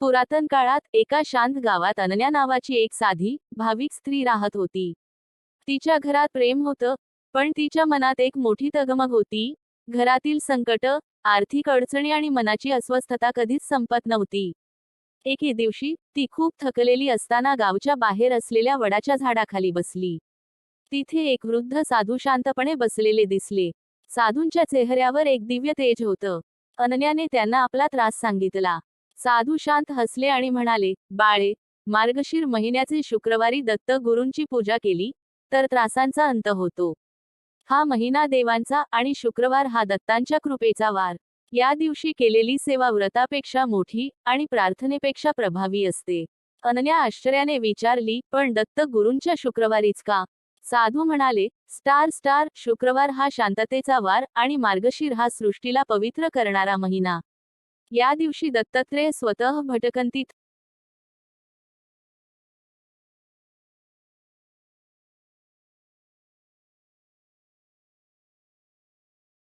पुरातन काळात एका शांत गावात अनन्या नावाची एक साधी भाविक स्त्री राहत होती. तिच्या घरात प्रेम होतं पण तिच्या मनात एक मोठी तगमग होती. घरातील संकट आर्थिक अडचणी आणि मनाची अस्वस्थता कधीच संपत नव्हती. एके दिवशी ती खूप थकलेली असताना गावच्या बाहेर असलेल्या वडाच्या झाडाखाली बसली. तिथे एक वृद्ध साधू शांतपणे बसलेले दिसले. साधूंच्या चेहऱ्यावर एक दिव्य तेज होतं. अनन्याने त्यांना आपला त्रास सांगितला. साधू शांत हसले आणि म्हणाले बाळे मार्गशीर महिन्याचे शुक्रवारी दत्त गुरूंची पूजा केली तर त्रासांचा अंत होतो. हा महिना देवांचा आणि शुक्रवार हा दत्तांच्या कृपेचा वार. या दिवशी केलेली सेवा व्रतापेक्षा मोठी आणि प्रार्थनेपेक्षा प्रभावी असते. अनन्या आश्चर्याने विचारली पण दत्त गुरूंच्या शुक्रवारीच का? साधू म्हणाले स्टार स्टार शुक्रवार हा शांततेचा वार आणि मार्गशीर हा सृष्टीला पवित्र करणारा महिना. या दिवशी दत्तात्रेय स्वतः भटकंतीत